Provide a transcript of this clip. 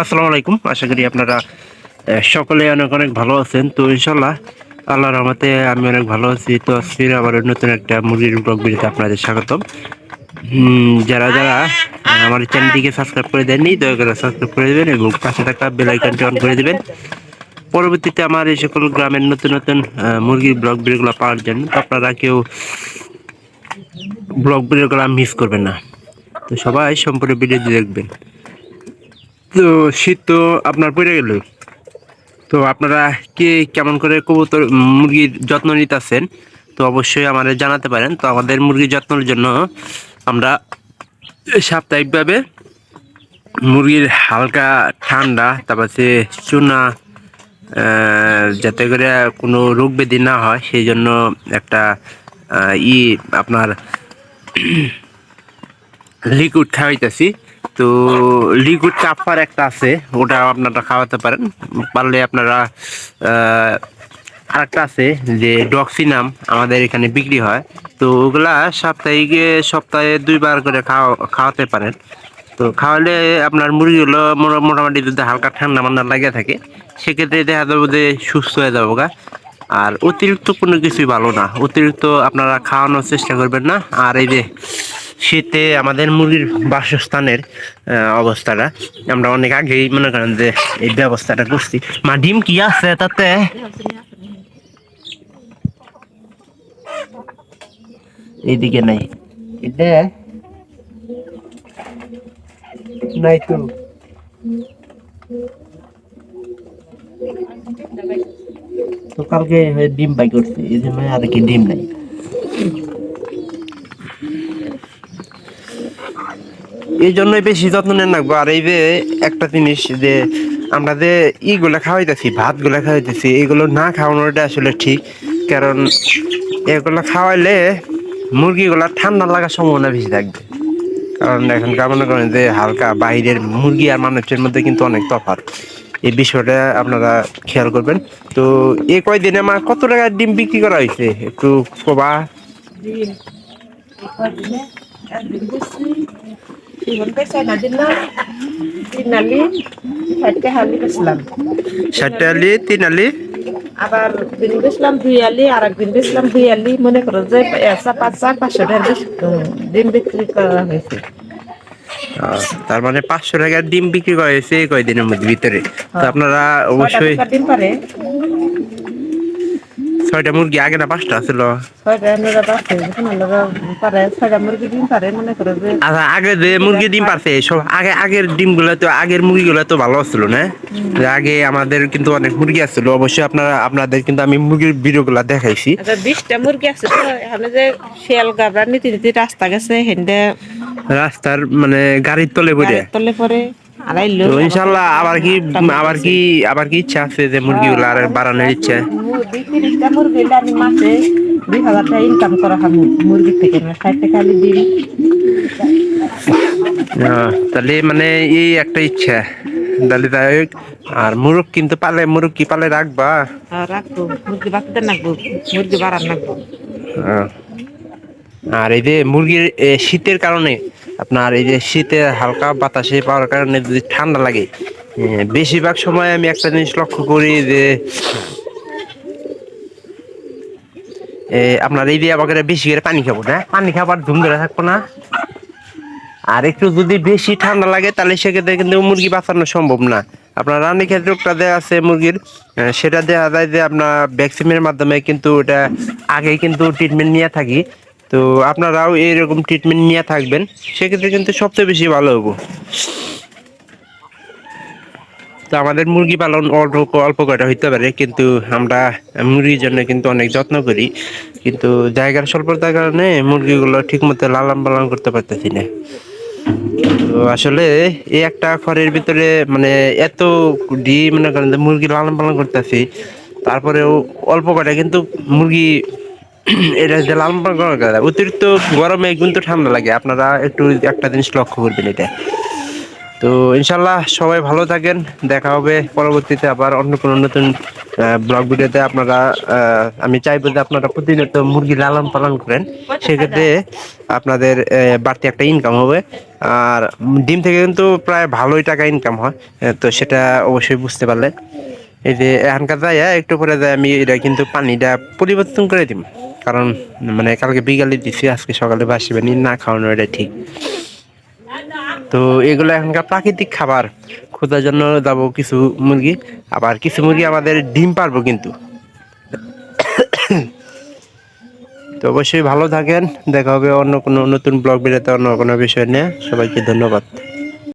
আসসালামু আলাইকুম। আশা করি আপনারা সকলে অনেক অনেক ভালো আছেন। তো ইনশাল্লাহ আল্লাহ রহমতে আমি অনেক ভালো আছি। তো আজকে আবার নতুন একটা মুরগির ব্লগ ভিডিওতে আপনাদের স্বাগতম। যারা যারা আমার চ্যানেলটিকে সাবস্ক্রাইব করে দেননি, দয়া করে সাবস্ক্রাইব করে দেবেন এবং পাশে থাকা বেল আইকনটি অন করে দেবেন। পরবর্তীতে আমার এই সকল গ্রামের নতুন নতুন মুরগির ব্লগ ভিডিওগুলো পাওয়ার জন্য আপনারা কেউ ব্লগ ভিডিওগুলো মিস করবেন না। তো সবাই সম্পূর্ণ ভিডিওটি দেখবেন। তো শীত তো আপনার পড়ে গেল। তো আপনারা কে কেমন করে কবুতর মুরগির যত্ন নিতেছেন, তো অবশ্যই আমাদের জানাতে পারেন। তো আমাদের মুরগির যত্নের জন্য আমরা সাপ্তাহিকভাবে মুরগির হালকা ঠান্ডা, তারপর সে চুনা যাতে করে কোনো রোগ ব্যাধি না হয়, সেই জন্য একটা ই আপনার লিকুইড খাওয়াইতেছি। তো লিকুইড কাপার একটা আছে ওটা আপনারা খাওয়াতে পারেন। পারলে আপনারা আরেকটা আছে যে ডক্সিনাম আমাদের এখানে বিক্রি হয়। তো ওগুলা সাপ্তাহিকে, সপ্তাহে দুইবার করে খাওয়া, খাওয়াতে পারেন। তো খাওয়ালে আপনার মুরগিগুলো মোটা- মোটামুটি যদি হালকা ঠান্ডা মান্ডা লাগে থাকে, সেক্ষেত্রে দেখা যাবে যে সুস্থ হয়ে যাব গা। আর অতিরিক্ত কোনো কিছুই ভালো না। অতিরিক্ত আপনারা খাওয়ানোর চেষ্টা করবেন না। আর এই যে শীতে আমাদের মুরগির বাসস্থানের অবস্থাটা। আমরা অনেক আগেই মনে করেন যে এই ব্যবস্থাটা করছি। মা, ডিম কি আছে তাতে? এইদিকে নাই। নাই তো কালকে ডিম বাই করছে, এই জন্য আর কি ডিম নাই। এই জন্যই বেশি যত্ন নেন রাখব আর এই যে একটা জিনিস যে আমরা যে ইগুলা খাওয়াইতেছি, ভাতগুলা খাওয়াইতেছি, এগুলো না খাওয়ানোটা আসলে ঠিক। কারণ এগুলো খাওয়াইলে মুরগিগুলা ঠান্ডা লাগার সম্ভাবনা বেশি থাকবে। কারণ এখন মনে করেন যে হালকা বাইরের মুরগি আর মানুষের মধ্যে কিন্তু অনেক তফাৎ। এই বিষয়টা আপনারা খেয়াল করবেন। তো এই কয়দিনে আমার কত টাকার ডিম বিক্রি করা হয়েছে? একটু কবা। ষাটটা আলি তিন আলি আবার দুই আলি আর বেচলাম দুই আলি মনে করো যে একশো পাঁচশো ডিম বিক্রি করা হয়েছে তার মানে পাঁচশো টাকার ডিম বিক্রি করা হয়েছে এই কয়দিনের মধ্যে ভিতরে তো আপনারা অবশ্যই ডিম পারে ছয়টা মুরগি আগে না পাঁচটা ছিল? পারে। মুরগি পারে আচ্ছা আগে যে মুরগি ডিম পারছে সব আগে আগের ডিমগুলো তো আগের মুরগিগুলো তো ভালো ছিল না? আগে আমাদের কিন্তু অনেক মুরগি আসছিল অবশ্যই আপনারা আপনাদের কিন্তু আমি মুরগির ভিডিও গুলা দেখাইছি। আচ্ছা বিশটা মুরগি আছে তো এখানে যে শিয়াল গাবড়া নীতি নীতি রাস্তা গেছে হেন্দে রাস্তার মানে গাড়ির তলে পড়ে? তলে পরে তো ইনশাল্লাহ আবার কি আবার কি আবার কি ইচ্ছা আছে যে মুরগিগুলো আর বাড়ানোর ইচ্ছা? দুই তিরিশটা মুরগি হলে আমি মাসে দুই হাজার টাকা ইনকাম করা হয় মুরগির থেকে না ষাট টাকা দিন। আহ, তাহলে মানে এই একটা ইচ্ছা। তাহলে হোক। আর মুরগ কিন্তু পালে মুরগ কি পালে রাখবা? রাখব। মুরগি মুরগি বাড়ার নাকবো। আহ। আর এই যে মুরগির শীতের কারণে আপনার এই যে শীতে হালকা বাতাসে পাওয়ার কারণে যদি ঠান্ডা লাগে বেশিরভাগ সময় আমি একটা জিনিস লক্ষ্য করি যে আপনার এই যে আমাকে বেশি করে পানি খাব না? পানি খাবার ধুম ধরে থাকব না। আর একটু যদি বেশি ঠান্ডা লাগে, তাহলে সেক্ষেত্রে কিন্তু মুরগি বাঁচানো সম্ভব না। আপনার রানী ক্ষেত্রে রোগটা দেওয়া আছে মুরগির সেটা দেওয়া যায় যে আপনার ভ্যাকসিনের মাধ্যমে কিন্তু ওটা আগে কিন্তু ট্রিটমেন্ট নিয়ে থাকি। তো আপনারাও এইরকম ট্রিটমেন্ট নিয়ে থাকবেন, সেক্ষেত্রে কিন্তু সবচেয়ে বেশি ভালো হব। তো আমাদের মুরগি পালন অল্প অল্প কয়টা হইতে পারে, কিন্তু আমরা মুরগির জন্য কিন্তু অনেক যত্ন করি। কিন্তু জায়গার স্বল্পতার কারণে মুরগিগুলো ঠিক মতো লালন পালন করতে পারতেছি না। তো আসলে এই একটা ঘরের ভিতরে মানে এত ডি মনে করেন মুরগি লালন পালন করতেছি, তারপরেও অল্প কয়টা কিন্তু মুরগি এটা যে লালন পালন করার অতিরিক্ত গরমে কিন্তু ঠান্ডা লাগে। আপনারা একটু একটা জিনিস লক্ষ্য করবেন এটা। তো ইনশাল্লাহ সবাই ভালো থাকেন দেখা হবে পরবর্তীতে আবার অন্য কোনো নতুন ব্লগ ভিডিওতে। আপনারা আমি চাইব যে আপনারা প্রতিনিয়ত মুরগি লালন পালন করেন। সেক্ষেত্রে আপনাদের বাড়তি একটা ইনকাম হবে। আর ডিম থেকে কিন্তু প্রায় ভালোই টাকা ইনকাম হয়। তো সেটা অবশ্যই বুঝতে পারলে। এই যে এখানকার যায় একটু পরে যায় আমি এটা কিন্তু পানিটা পরিবর্তন করে দিব কারণ মানে কালকে বিকালে দিছি, আজকে সকালে বাসিবে নি না খাওয়ানো এটা ঠিক। তো এগুলো এখনকার প্রাকৃতিক খাবার। খোঁজার জন্য যাব কিছু মুরগি, আবার কিছু মুরগি আমাদের ডিম পারব কিন্তু। তো অবশ্যই ভালো থাকেন, দেখা হবে অন্য কোনো নতুন ব্লগ বেরোতে অন্য কোনো বিষয় নিয়ে। সবাইকে ধন্যবাদ।